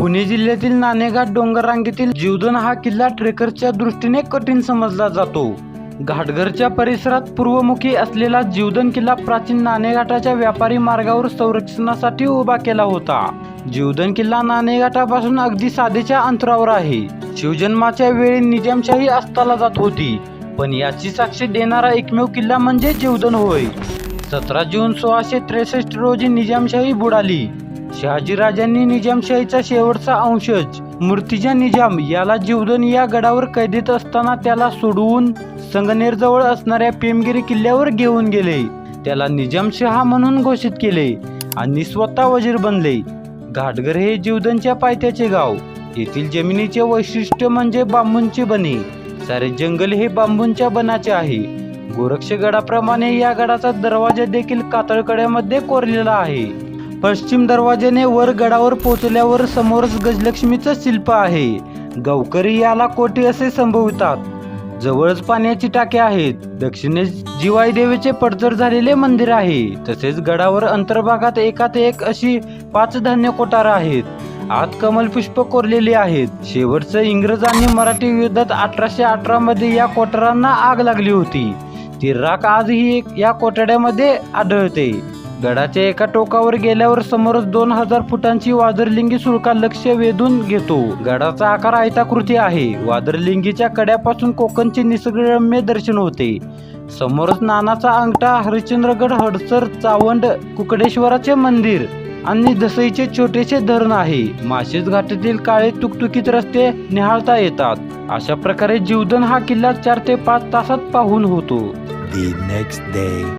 पुणे जिल्ह्यातील नाणेघाट डोंगर रांगेतील जीवधन हा किल्ला ट्रेकरच्या दृष्टीने कठीण समजला जातो. घाटघरच्या परिसरात पूर्वमुखी असलेला जीवधन किल्ला प्राचीन नाणेघाटाच्या व्यापारी मार्गावर संरक्षणासाठी उभा केला होता. जीवधन किल्ला नाणेघाटापासून अगदी साधेच्या अंतरावर आहे. शिवजन्माच्या वेळी निजामशाही अस्ताला जात होती पण याची साक्ष देणारा एकमेव किल्ला म्हणजे जीवधन होय. सतरा जून सोळाशे त्रेसष्ट रोजी निजामशाही बुडाली. शहाजीराजांनी निजामशाहीचा शेवटचा अंशज मूर्तिजा निजाम याला जीवधन या गडावर कैदेत असताना त्याला सोडवून संगनेरजवळ असणाऱ्या पेमगिरी किल्ल्यावर घेऊन गेले. त्याला निजामशहा म्हणून घोषित केले आणि स्वतः वजीर बनले. घाटघर हे जीवधनच्या पायथ्याचे गाव. येथील जमिनीचे वैशिष्ट्य म्हणजे बांबूंचे बने. सारे जंगल हे बांबूंच्या बनाचे आहे. गोरक्षगडाप्रमाणे या गडाचा दरवाजा देखील कातळकड्यामध्ये कोरलेला आहे. पश्चिम दरवाजाने वर गडावर पोहोचल्यावर समोरच गजलक्ष्मीचं शिल्प आहे. गावकरी याला कोटी असे संभवतात? जवळच पाण्याची टाके आहेत. दक्षिणेस जिवाई देवीचे पडझड झालेले मंदिर आहे. तसेच गडावर अंतर्भागात एकात एक अशी पाच धान्य कोठार आहेत. आत कमल पुष्प कोरलेली आहेत. शेवटचं इंग्रज आणि मराठी युद्धात अठराशे अठरा मध्ये या कोठारांना आग लागली होती. ती राख आजही एक- या कोठड्यामध्ये आढळते. गडाच्या एका टोकावर गेल्यावर समोरच दोन हजार फुटांची वादरलिंगी सुळका लक्ष वेधून घेतो. गडाचा आकार आयताकृती आहे. वादरलिंगीच्या कड्यापासून कोकणचे निसर्गरम्य दर्शन होते. समोरच नानाचा अंगठा हरिश्चंद्रगड हडसर चावंड कुकडेश्वराचे मंदिर आणि दसईचे छोटेसे धरण आहे. माशेज घाटातील काळे तुकतुकीत रस्ते निहाळता येतात. अशा प्रकारे जीवधन हा किल्ला चार ते पाच तासात पाहून होतो. The next day.